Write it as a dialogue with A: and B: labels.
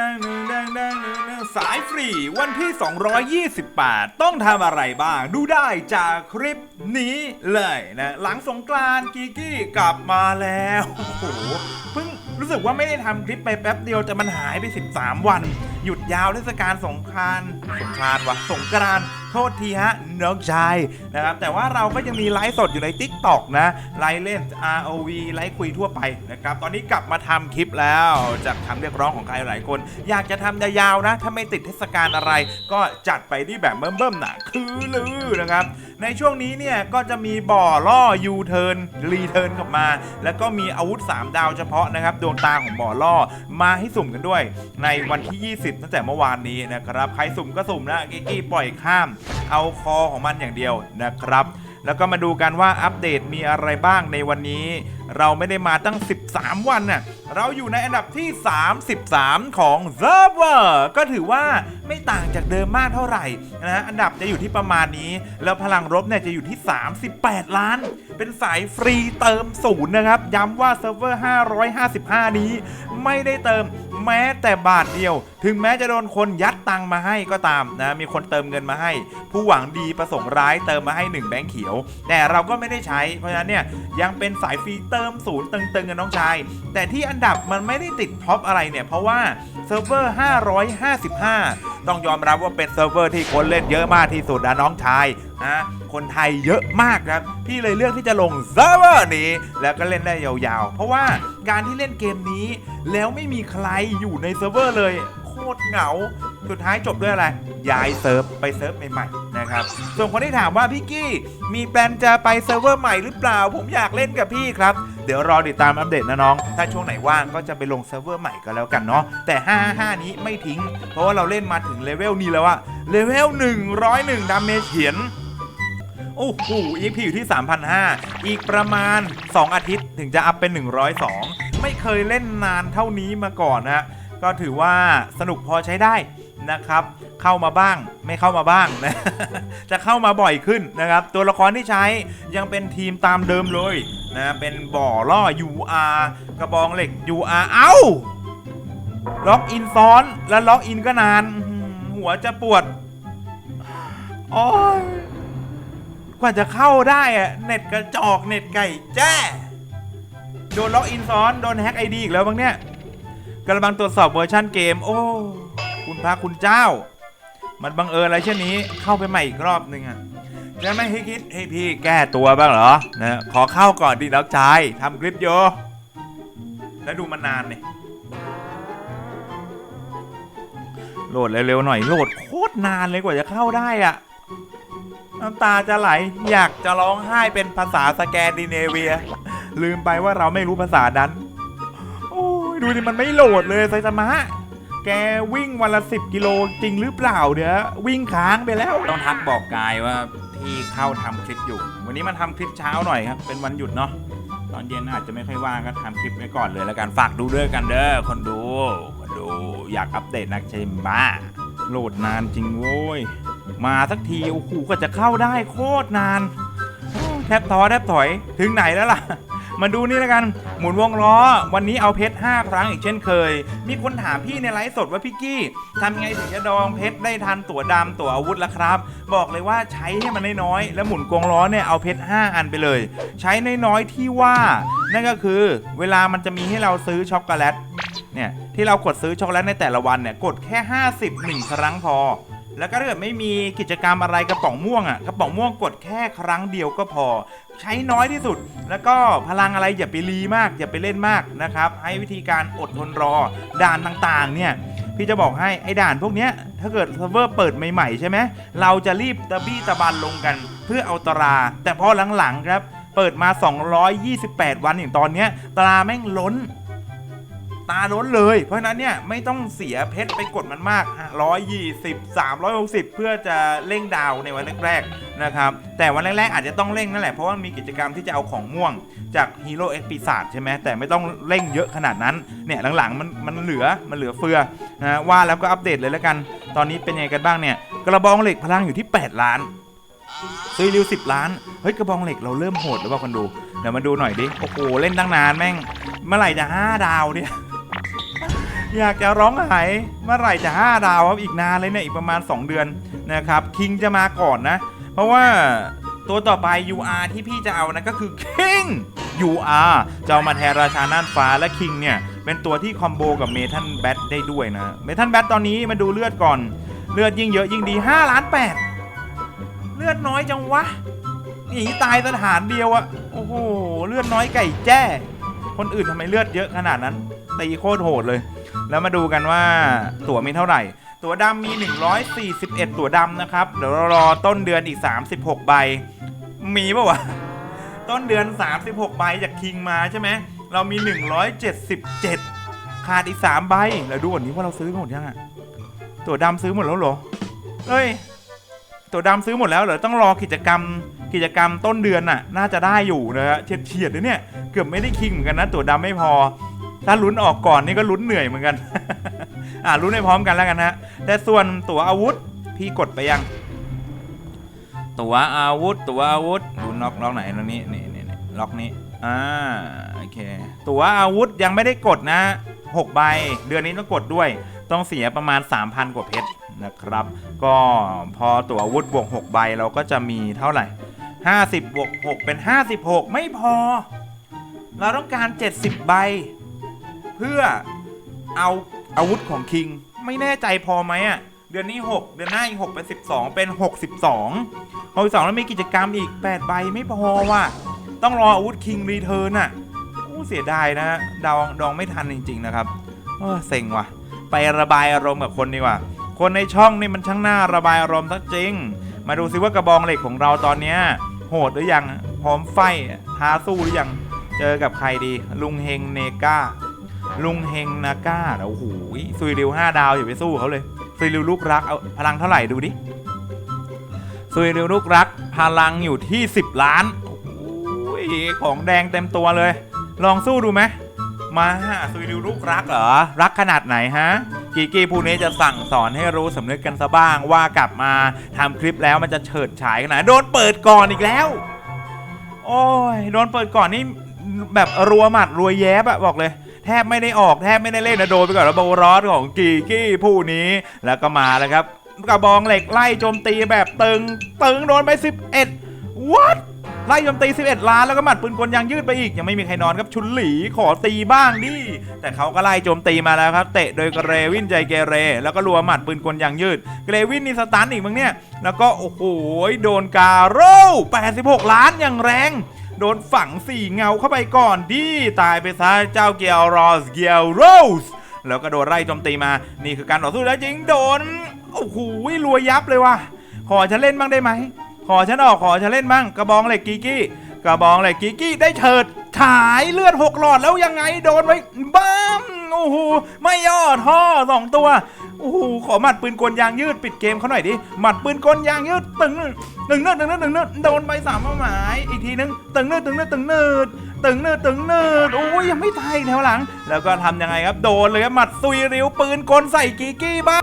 A: ดังหนึ่งดังดังหนึ่งดังสายฟรีวันที่ 228 ต้องทำอะไรบ้าง ดูได้จากคลิปนี้เลยนะ หลังสงกรานต์กีกี้กลับมาแล้ว โอ้โห เพิ่ง รู้สึกว่าไม่ได้ทำคลิปไปแป๊บเดียว แต่มันหายไป 13 วัน หยุดยาวเทศกาลสงกรานต์สงกรานต์วะสงกรานต์โทษทีฮะน้องชายนะครับ แต่ว่าเราก็ยังมีไลฟ์สดอยู่ใน Tik t o อกนะ ไลฟ์เล่น ROV ไลฟ์คุยทั่วไปนะครับ ตอนนี้กลับมาทำคลิปแล้วจากคำเรียกร้องของใครหลายคน อยากจะทำยาวๆนะ ถ้าไม่ติดเทศกาลอะไร ก็จัดไปที่แบบเบิ่มๆนะคือลือนะครับ ในช่วงนี้เนี่ยก็จะมีบ่อล่อยูเทิร์นรีเทิร์นกลับมา แล้วก็มีอาวุธ 3 ดาวเฉพาะนะครับดวงตาของบ่อล่อมาให้สุ่มกันด้วย ในวันที่ 20 ตั้งแต่เมื่อวานนี้นะครับใครสุ่มก็สุ่มนะกิกกี้ปล่อยข้าม เอาคอของมันอย่างเดียวนะครับแล้วก็มาดูกันว่าอัปเดตมีอะไรบ้างในวันนี้ เราไม่ได้มาตั้ง 13 วันน่ะ เราอยู่ในอันดับที่ 33 ของเซิร์ฟเวอร์ก็ถือว่าไม่ต่างจากเดิมมากเท่าไหร่นะอันดับจะอยู่ที่ประมาณนี้ แล้วพลังรบเนี่ยจะอยู่ที่ 38 ล้าน เป็นสายฟรีเติมศูนย์นะครับ ย้ำว่าเซิร์ฟเวอร์ 555 นี้ไม่ได้เติม แม้แต่บาทเดียว ถึงแม้จะโดนคนยัดตังมาให้ก็ตามนะมีคนเติมเงินมาให้ ผู้หวังดีประสงค์ร้ายเติมมาให้ 1 แบงค์เขียว แต่เราก็ไม่ได้ใช้ เพราะฉะนั้นเนี่ยยังเป็นสายฟรีเติมศูนย์ตึงๆกันน้องชาย แต่ที่อันดับมันไม่ได้ติดท็อปอะไรเนี่ยเพราะว่าเซิร์ฟเวอร์ 555 ต้องยอมรับว่าเป็นเซิร์ฟเวอร์ที่คนเล่นเยอะมากที่สุดนะน้องชายนะ คนไทยเยอะมากครับ พี่เลยเลือกที่จะลงเซิร์ฟเวอร์นี้ แล้วก็เล่นได้ยาวๆ เพราะว่าการที่เล่นเกมนี้แล้วไม่มีใครอยู่ในเซิร์ฟเวอร์เลยโคตรเหงา สุดท้ายจบด้วยอะไร ย้ายเซิร์ฟไปเซิร์ฟใหม่ๆนะครับ ส่วนคนที่ถามว่าพี่กี้ มีแปลนจะไปเซิร์ฟเวอร์ใหม่หรือเปล่า ผมอยากเล่นกับพี่ครับ เดี๋ยวรอติดตามอัปเดตนะน้อง ถ้าช่วงไหนว่างก็จะไปลงเซิร์ฟเวอร์ใหม่ก็แล้วกันเนาะ แต่ 555นี้ไม่ทิ้ง เพราะว่าเราเล่นมาถึงเลเวลนี้แล้วอะเลเวล 101 ดาเมจเขียน โอ้โห EP อยู่ที่ 3,500 อีกประมาณ 2 อาทิตย์ถึงจะอัพเป็น 102 ไม่เคยเล่นนานเท่านี้มาก่อนนะ ก็ถือว่าสนุกพอใช้ได้นะครับ เข้ามาบ้างไม่เข้ามาบ้างนะ จะเข้ามาบ่อยขึ้นนะครับ ตัวละครที่ใช้ยังเป็นทีมตามเดิมเลยนะเป็นบ่อล่อ UR กระบองเหล็ก UR เอ้าล็อกอินซ้อนแล้วล็อกอินก็นาน หัวจะปวดโอ้ย ว่าจะเข้าได้อะเน็ตกระจอกเน็ตไก่แจ้โดนล็อกอินซ้อนโดนแฮ็กไอดีอีกแล้วบางเนี่ยกำลังตรวจสอบเวอร์ชันเกม โอ้คุณพระคุณเจ้า มันบังเอิญอะไรเช่นนี้เข้าไปใหม่อีกรอบหนึ่งอะจะไม่ให้คิดให้พี่แก้ตัวบ้างเหรอนะขอเข้าก่อนดีน้องชายทำคลิปโยแล้วดูมันนานเนี่ยโหลดเร็วๆหน่อยโหลดโคตรนานเลยกว่าจะเข้าได้อะ น้ำตาจะไหล อยากจะร้องไห้เป็นภาษาสแกนดิเนเวีย ลืมไปว่าเราไม่รู้ภาษานั้น โอ้ยดูดิมันไม่โหลดเลยไซตามะ แกวิ่งวันละสิบกิโลจริงหรือเปล่าเดี๋ยววิ่งค้างไปแล้ว ต้องทักบอกกายว่าพี่เข้าทำคลิปอยู่ วันนี้มาทำคลิปเช้าหน่อยครับ เป็นวันหยุดเนาะ ตอนเย็นอาจจะไม่ค่อยว่างก็ทำคลิปไว้ก่อนเลยแล้วกันฝากดูด้วยกันเด้อคนดู คนดูอยากอัปเดตนักใช่ไหมโหลดนานจริงโว้ย มาสักทีโอ้โหก็จะเข้าได้โคตรนาน แทบท้อแทบถอยถึงไหนแล้วล่ะ มาดูนี่แล้วกัน หมุนวงล้อ วันนี้เอาเพชร 5 ครั้งอีกเช่นเคย มีคนถามพี่ในไลฟ์สดว่าพี่กี้ทำไงถึงจะดองเพชรได้ทันตัวดำตัวอาวุธละครับ บอกเลยว่าใช้ให้มันน้อยๆแล้วหมุนกวงล้อเนี่ยเอาเพชร 5 อันไปเลย ใช้น้อยๆที่ว่านั่นก็คือ เวลามันจะมีให้เราซื้อช็อกโกแลตเนี่ยที่เรากดซื้อช็อกโกแลตในแต่ละวันเนี่ยกดแค่ 50 1 ครั้งพอ แล้วก็ถ้าเกิดไม่มีกิจกรรมอะไรกระป๋องม่วงอะกระป๋องม่วงกดแค่ครั้งเดียวก็พอ ใช้น้อยที่สุด แล้วก็พลังอะไรอย่าไปรีมาก อย่าไปเล่นมากนะครับให้วิธีการอดทนรอด่านต่างๆ เนี่ยพี่จะบอกให้ไอ้ด่านพวกเนี้ยถ้าเกิดเซิร์ฟเวอร์เปิดใหม่ๆใช่ไหมเราจะรีบตะบี้ตะบันลงกันเพื่อเอาตรา แต่พอหลังๆครับเปิดมา 228 วันอย่างตอนเนี้ยตราแม่งล้น ตาล้นเลย เพราะฉะนั้นเนี่ยไม่ต้องเสียเพชรไปกดมันมาก 120 360 เพื่อจะเร่งดาวในวันแรกๆนะครับ แต่วันแรกๆอาจจะต้องเร่งนั่นแหละเพราะว่ามีกิจกรรมที่จะเอาของม่วงจากฮีโร่เอ็กปีศาจใช่ไหมแต่ไม่ต้องเร่งเยอะขนาดนั้นเนี่ยหลังๆมันมันเหลือมันเหลือเฟือนะว่าแล้วก็อัปเดตเลยแล้วกัน ตอนนี้เป็นยังไงกันบ้างเนี่ยกระบองเหล็กพลังอยู่ที่ 8 ล้านซื้อริว10ล้าน เฮ้ย กระบองเหล็กเราเริ่มโหดหรือเปล่าคนดู เดี๋ยวมาดูหน่อยดิ โอ้โห เล่นตั้งนานแม่ง เมื่อไหร่จะ5ดาวเนี่ย อยากจะร้องไห้เมื่อไหร่จะ 5 ดาวครับอีกนานเลยเนี่ยอีกประมาณ 2 เดือนนะครับคิงจะมาก่อนนะ เพราะว่าตัวต่อไป UR ที่พี่จะเอานะก็คือ King UR จะเอามาแทนราชาน่านฟ้าและ King เนี่ย เป็นตัวที่คอมโบกับเมทัลแบทได้ด้วยนะเมทัลแบทตอนนี้มาดูเลือดก่อน เลือดยิ่งเยอะยิ่งดี5ล้าน8เลือดน้อยจังวะหนีตายสถานเดียวอะโอ้โห เลือดน้อยไก่แจ้ คนอื่นทำไมเลือดเยอะขนาดนั้นตีโคตรโหดเลย แล้วมาดูกันว่าตั๋วมีเท่าไหร่ ตั๋วดำมี 141 ตั๋วดำนะครับ เดี๋ยวเรารอต้นเดือนอีก 36 ใบ มีปะวะ ต้นเดือน 36 ใบจากคิงมาใช่ไหม เรามี 177 ขาดอีก 3 ใบ แล้วดูก่อนนี้ว่าเราซื้อหมดยังอะตั๋วดำซื้อหมดแล้วเหรอ เอ้ย ตั๋วดำซื้อหมดแล้วเหรอ ต้องรอกิจกรรมกิจกรรมต้นเดือนน่ะ น่าจะได้อยู่นะฮะเฉียดเฉียดเลยเนี่ย เกือบไม่ได้คิงเหมือนกันนะ ตั๋วดำไม่พอ ถ้าลุ้นออกก่อนนี่ก็ลุ้นเหนื่อยเหมือนกัน อ่าลุ้นให้พร้อมกันแล้วกันฮะแต่ส่วนตัวอาวุธพี่กดไปยัง ตัวอาวุธ ตัวอาวุธดูล็อกล็อกไหนตรงนี้นี่นี่ล็อกนี้อ่าโอเค ตัวอาวุธยังไม่ได้กดนะ6ใบเดือนนี้ต้องกดด้วย ต้องเสียประมาณ 3,000 กว่าเพชรนะครับ ก็พอตัวอาวุธบวก6ใบเราก็จะมีเท่าไหร่ 50บวก6เป็น 56 ไม่พอ เราต้องการ 70 ใบ เพื่อเอาอาวุธของคิง ไม่แน่ใจพอไหมอะเดือนนี้ 6 เดือนหน้าอีก6เป็น12 เป็น 62 62 แล้วมีกิจกรรมอีก 8 ใบไม่พอว่ะ ต้องรออาวุธคิงรีเทิร์นอะโอ้เสียดายนะดองดองไม่ทันจริง ๆ นะครับเออเซ็งว่ะ ไประบายอารมณ์กับคนดีกว่า คนในช่องนี่มันช่างน่าระบายอารมณ์ซะจริง มาดูซิว่ากระบองเหล็กของเราตอนเนี้ยโหดหรือยังพร้อมไฟท้าสู้หรือยังเจอกับใครดี ลุงเฮงเนกา ลุงเฮงนาก้าโอ้โหซุยริวห้าดาวอย่าไปสู้เขาเลยซุยริวลูกรักเอาพลังเท่าไหร่ดูดิซุยริวลูกรัก พลังอยู่ที่ 10 ล้านโอ้โหของแดงเต็มตัวเลย ลองสู้ดูไหมมาซุยริวลูกรักเหรอรักขนาดไหนฮะกีกี้ผู้นี้จะสั่งสอนให้รู้สำนึกกันซะบ้างว่ากลับมาทำคลิปแล้วมันจะเฉิดฉายขนาดโดนเปิดก่อนอีกแล้ว โอ้ยโดนเปิดก่อนนี่แบบรัวหมัดรัวแย้บอะบอกเลย แทบไม่ได้ออกแทบไม่ได้เล่นนะโดนไปก่อนแล้วโบรอสของกีกี้ผู้นี้แล้วก็มาแล้วครับกระบองเหล็กไล่โจมตีแบบตึงตึงโดนไป 11วัดไล่โจมตี 11 ล้านแล้วก็หมัดปืนกลยางยืดไปอีก ยังไม่มีใครนอนครับชุนหลีขอตีบ้างดิแต่เขาก็ไล่โจมตีมาแล้วครับ เตะโดยเกรวินใจเกเร แล้วก็รัวหมัดปืนกลยางยืด เกรวินนี่สตันอีกมั้งเนี่ย แล้วก็โอ้โหโดนการ่86 ล้านอย่างแรง โดนฝังสี่เงาเข้าไปก่อนดิตายไปซะเจ้าเกียร์รอสเกียร์โรสแล้วก็โดนไล่โจมตีมา นี่คือการต่อสู้แล้วจริงโดน โอ้โหรวยยับเลยว่ะ ขอฉันเล่นบ้างได้ไหม ขอฉันออก ขอฉันเล่นบ้าง กระบองเหล็กกีกี้ กระบองเหล็กกีกี้ได้เฉิด ฉายเลือดหกหลอดแล้วยังไงโดนไปบ้ามโอ้โหไม่ย่อท่อสองตัวโอ้โหขอหมัดปืนกลยางยืดปิดเกมเขาหน่อยดิหมัดปืนกลยางยืดตึงหนึ่งเนื้อตึงเนื้อตึงเนื้อโดนไปสามเป้าหมายอีกทีนึงตึงเนื้อตึงเนื้อตึงเนื้อตึงเนื้อตึงเนื้อโอ้ยยังไม่ตายแถวหลัง แล้วก็ทำยังไงครับโดนเลยครับหมัดซุยริ้วปืนกลใส่กีกี้บ้าง